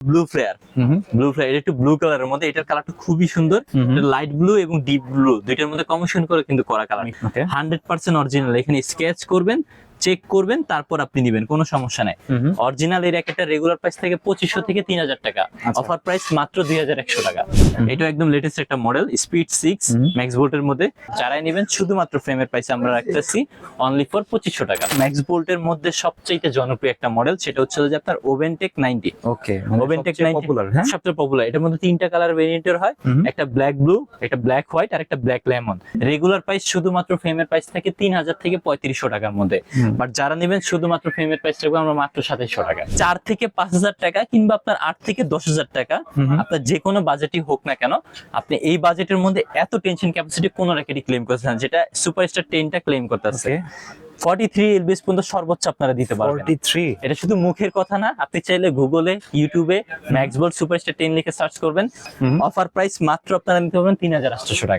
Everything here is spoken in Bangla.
ব্লু ফ্লেয়ার ব্লু ফ্লেয়ার এটা একটু ব্লু কালারের মধ্যে এটার কালারটা খুবই সুন্দর। লাইট ব্লু এবং ডিপ ব্লু দুইটার মধ্যে কমিশন করে কিন্তু করা কালার হান্ড্রেড পার্সেন্ট অরিজিনাল এখানে স্কেচ করবেন চেক করবেন তারপর আপনি নিবেন কোনো সমস্যা নাই। অরিজিনাল এই র্যাকেটটা রেগুলার প্রাইস থেকে পঁচিশশো থেকে তিন হাজার টাকা। আচ্ছা। অফার প্রাইস মাত্র দুই হাজার একশো টাকা। এটা একদম লেটেস্ট একটা মডেল স্পিড সিক্স। ম্যাক্স বোল্টের মধ্যে। যারাই নেবেন শুধুমাত্র ফ্রেমের প্রাইস আমরা রাখতেছি অনলি ফর পঁচিশশো টাকা। ম্যাক্স বোল্টের মধ্যে সবচেয়ে জনপ্রিয় একটা মডেল সেটা হচ্ছে যে আপনার Oventech ninety okay Oventech ninety popular হ্যাঁ? সবচেয়ে পপুলার এটার মধ্যে তিনটা কালার ভেরিয়েন্টের হয়। একটা ব্ল্যাক ব্লু একটা ব্ল্যাক হোয়াইট আর একটা ব্ল্যাক লেমন রেগুলার প্রাইস শুধুমাত্র ফ্রেমের প্রাইস থাকে তিন হাজার থেকে পঁয়ত্রিশশো টাকার মধ্যে। বাট যারা নেবেন শুধুমাত্র ফ্রেমের প্রাইস রাখব আমরা মাত্র সাতাইশশো টাকা। চার থেকে পাঁচ হাজার টাকা কিংবা আপনার আট থেকে দশ হাজার টাকা। আপনার যে কোনো বাজেটই হোক না কেন আপনি এই বাজেটের মধ্যে এত টেনশন ক্যাপাসিটি কোনো র্যাকেটই ক্লেম করতেছেন যেটা সুপারস্টার টেনটা ক্লেম করতেছে ওকে ফর্টি থ্রি এলবিএস পর্যন্ত সর্বোচ্চ আপনারা দিতে পারবেন। 43 এটা শুধু মুখের কথা না আপনি চাইলে গুগলে ইউটিউবে ম্যাক্সবোল্ট সুপারস্টার টেন লিখে সার্চ করবেন। অফার প্রাইস মাত্র আপনারা নিতে পারবেন তিন হাজার আটশোশো টাকা।